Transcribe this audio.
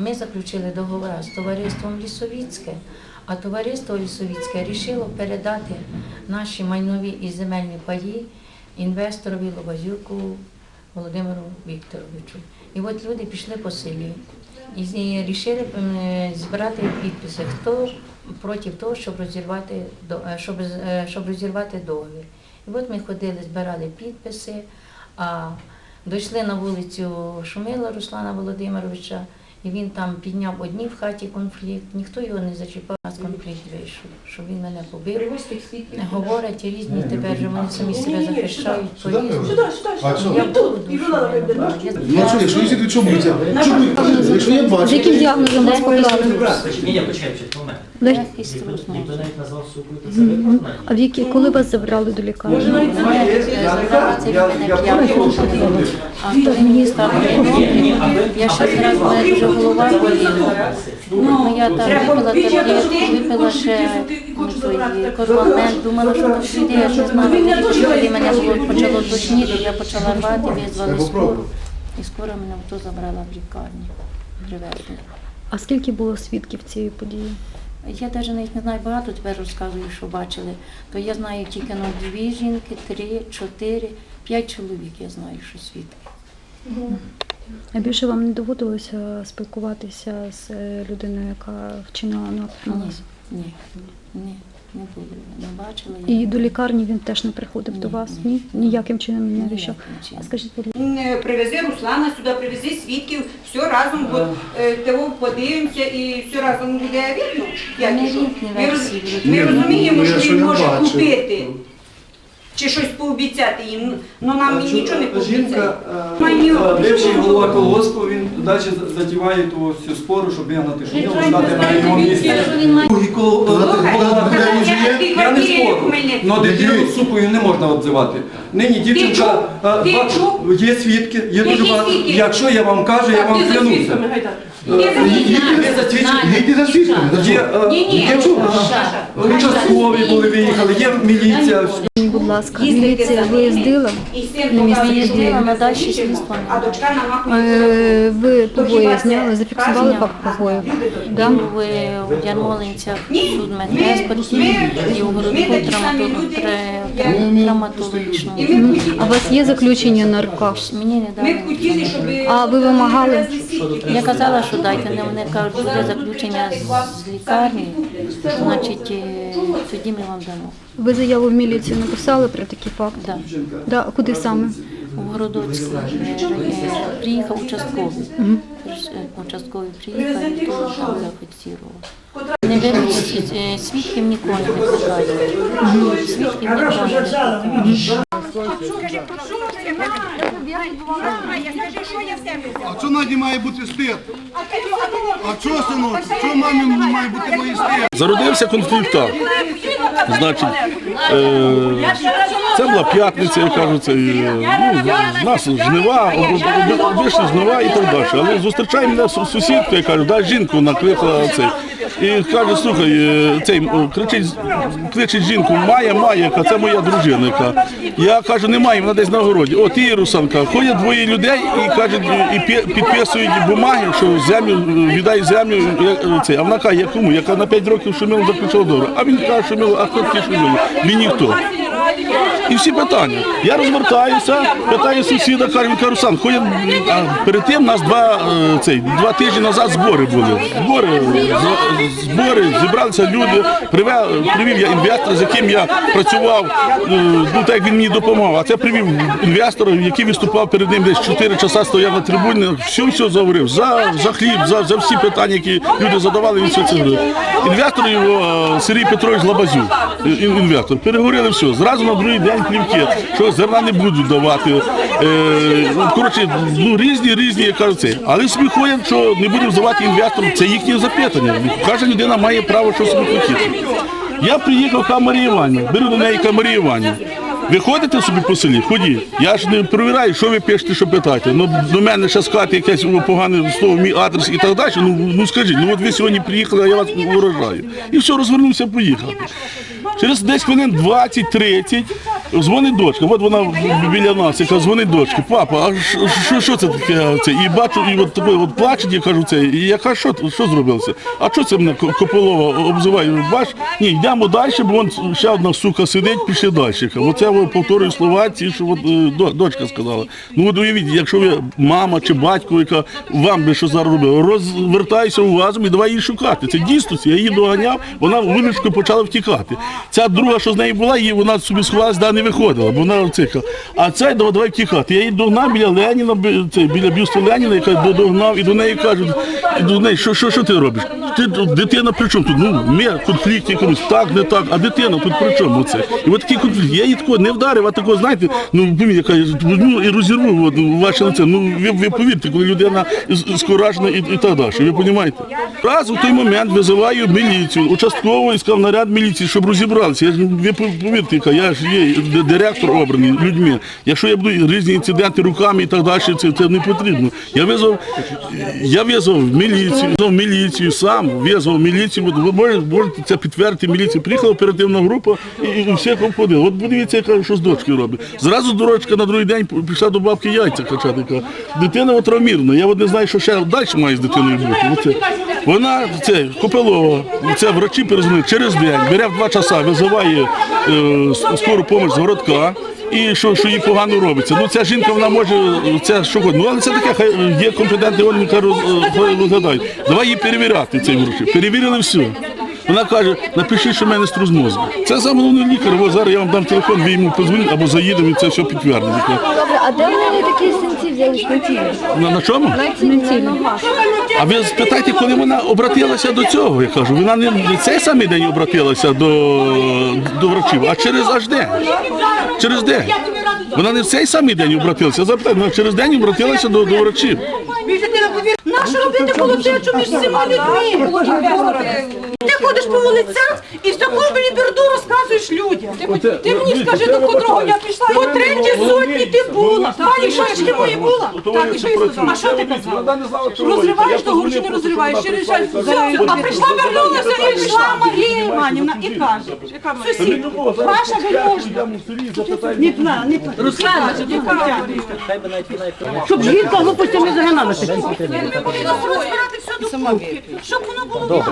Ми заключили договори з товариством Лісовіцьке, а товариство Лісовіцьке рішило передати наші майнові і земельні паї інвесторові Лобазюку Володимиру Вікторовичу. І от люди пішли по селі і з- рішили м, збирати підписи, хто проти того, щоб розірвати, е, щоб, е, щоб розірвати договір. І от ми ходили, збирали підписи, а дійшли на вулицю Шумила Руслана Володимировича, і він там підняв одні в хаті конфлікт, ніхто його не зачіпав, у нас конфлікт вийшов, що він мене побив. Говорять різні тепер, же вони самі себе захищають Сюди по-різному. А що? Я буду. Ну що, якщо сидите, чому? Чому? Якщо я З бачу, яким діагнозом вас поклали? Ні, я почекай, момент. Лег- Легкість Ніхто навіть назвав сукою, то це виконання. А в які, коли вас забрали до лікарні? Хто мені став я ще зразу в мене дуже голова боліла. Ну, я там випила таблетки, випила ще ну, той корвалмент, думала, що то піде, я не знала, коли мене було, почало тошніти, я почала рвати, визвали скору. І скоро мене то забрала в лікарню, привезли. А скільки було свідків цієї події? Я навіть навіть не знаю, багато тепер розказую, що бачили. То я знаю тільки ну, дві жінки, три, чотири, п'ять чоловік, я знаю, що свідки. А більше вам не доводилося спілкуватися з е, людиною, яка вчинила напад на Ні, вас? ні, ні, не було, не бачила. я. І до лікарні він теж не приходив до вас? ні. Ні? Ніяким чином не вийшов. скажіть, будь ласка, Привези Руслана сюди, привези свідків, все разом, от, е, того подивимося і все разом буде видно. як Вони і що. Ми, роз- ми розуміємо, Ну, що що він може бачив. купити чи щось пообіцяти їм, але нам він нічого не пообіцяє. Жінка, е, е, бивший голова колгоспу, він далі затіває ту всю спору, щоб вигнати шумілу, стати на його місце. Другий кол- е, голова буде- я Я не у але дитину супою не можна обзивати. Нині дівчинка, чув? е, Ти ба- чув? є свідки, є Які дуже багато. свідки? Якщо я вам кажу, я вам клянуся. Є. Їдьте за свідками. за Є, е, Ні-ні. є участкові були виїхали, є міліція. Будь ласка, міліція виїздила? На місце що події. А дочка на. Е, Ви побої зняли, зафіксували факт побоїв? Да? Е, у Ярмолинцях суд і у городку хотіли, А у вас є заключення на руках? Мені не дали. А ви вимагали? Я казала, що дайте не вони кажуть, буде заключення з- лікарні, значить е, тоді ми вам дамо. Ви заяву в міліцію написали про такі факти? Да. Да. а Куди саме? У Городоцьку е, приїхав участковий. Е, Участковий приїхав і теж там зафіксував. Не беруть е, свідків ніколи не питають. Свідків не. А що Наді має бути стид? А чого синок? Чого мамі має бути мої стид? Зародився конфлікт. Значить, е, це була п'ятниця, я кажу, це, е, ну, нас жнива, обичні жнива і так далі. Але зустрічає мене су- сусідка, я кажу, дай жінку накликала цей. І каже, слухай, е, цей кричить, кличе жінку, має, має, яка це моя дружина. Яка. Я кажу, немає, вона десь на городі. О, ти Русанка, ходять двоє людей і кажуть, і підписують бумаги, що землю е, віддай землю. Я, е. А вона каже, якому? Яка на 5 років шуміло заключила договор. А він каже, шуміло, а хто такий шуміло? Він ніхто. І всі питання. Я розвертаюся, питаю сусіда, кажу, він каже, Руслан, перед тим у нас два, е, цей, два тижні назад збори були. Збори, збори, зібралися люди, привев, привів я інвестора, з яким я працював, е, ну так як він мені допомагав. А це привів інвестора, який виступав перед ним десь 4 часа стояв на трибуні, все все говорив за, за хліб, за, за всі питання, які люди задавали, він все це говорив. Інвестор його е, Сергій Петрович Лабазюк, інвестор. Переговорили все. Зразу на другий день плівки, що зерна не будуть давати. Е, ну, коротше, ну різні, різні, я кажу. Але ходять, що не будемо здавати інвесторам, це їхнє запитання. Кожна людина має право що собі хотіти. Я приїхав к Марії Іванівні, беру до неї Марії Іванівні. Ви ходите собі по селі? Ходіть. Я ж не перевіряю, що ви пишете, що питаєте. Ну до мене ще сказати якесь погане слово, мій адрес і так далі. Ну, ну скажіть, ну от ви сьогодні приїхали, а я вас виражаю. І все, розвернувся, поїхав. Через десь хвилин 20-30 Дзвонить дочка, от вона біля нас, яка дзвонить дочки. Папа, а що- це таке? Це? І бачу, і от такий от плаче, я кажу, це. І яка що, що зробилося? А що це мене Ко- Кополова обзиває? Бач, ні, йдемо далі, бо вон ще одна сука сидить, пішли далі. Оце повторюю слова, ці, що от, е, дочка сказала. Ну от уявіть, якщо ви мама чи батько, яка вам би що зараз робила, розвертайся увазом і давай її шукати. Це дійсно, я її доганяв, вона вуличкою почала втікати. Ця друга, що з нею була, її вона собі сховалась, не виходила, бо вона цикла. А цей давай, давай втікати. Я її догнав біля Леніна, біля бюсту Леніна, яка до- догнав, і до неї кажуть, до неї, що, що, що ти робиш? Ти дитина при чому тут? Ну, ми конфлікт якомусь, так, не так, а дитина тут при чому це? І от такий конфлікт. Я її такого не вдарив, а такого, знаєте, ну поміть, яка ну, і розірву от, ваше лице. Ну ви, ви повірте, коли людина скоражена і, і так далі. Ви розумієте? Раз у той момент визиваю міліцію, участково і сказав наряд міліції, щоб розібралися. Я ж ви повірте, яка я ж є директор обраний людьми. Якщо я буду різні інциденти руками і так далі, це, це не потрібно. Я визвав, я визвав міліцію, визвав міліцію сам, визвав міліцію. Ви можете, це підтвердити міліція Приїхала оперативна група і, і всіх обходила. От подивіться, яка що з дочкою робить. Зразу дорочка на другий день пішла до бабки яйця качати. Дитина от травмірна. Я от не знаю, що ще далі має з дитиною бути. Оце. Вона це Копилова, це врачі перезвонили через день, бере в два часа, визиває е, скору допомогу з городка. І що, що їй погано робиться. Ну ця жінка вона може це що. Ну але це таке, хай є компетентні органи, хай роз- розглядають. Давай її перевіряти цей врачі. Перевірили все. Вона каже, напишіть, що в мене струс мозку. Це сам головний лікар. Ось зараз я вам дам телефон, ви йому позвоніть або заїдемо і це все підтвердить. Добре, а де в такі взялись на? На, чому? А ви спитайте, коли вона обратилася до цього, я кажу, вона не, не цей самий день обратилася до, до врачів, а через аж день. Через день. Вона не в цей самий день обратилася, запитайте, вона через день обратилася до, до врачів. Нащо робити колотечу між всіма людьми? Ти ходиш по вулицях і в такому розказуєш людям. Ти мені скажи, до котрого я пішла. По третій сотні ти була. Пані шашки мої була. Так, і що я сказала? А що ти казала? Розриваєш договор чи не розриваєш? Чи рішаєш? А прийшла, вернулася і йшла Марія Іванівна і каже, сусід, ваша вельможна. Не пла, не пла. Руслана, щоб жінка глупостями заганала. Ми повинні розбирати все до кубки, щоб воно було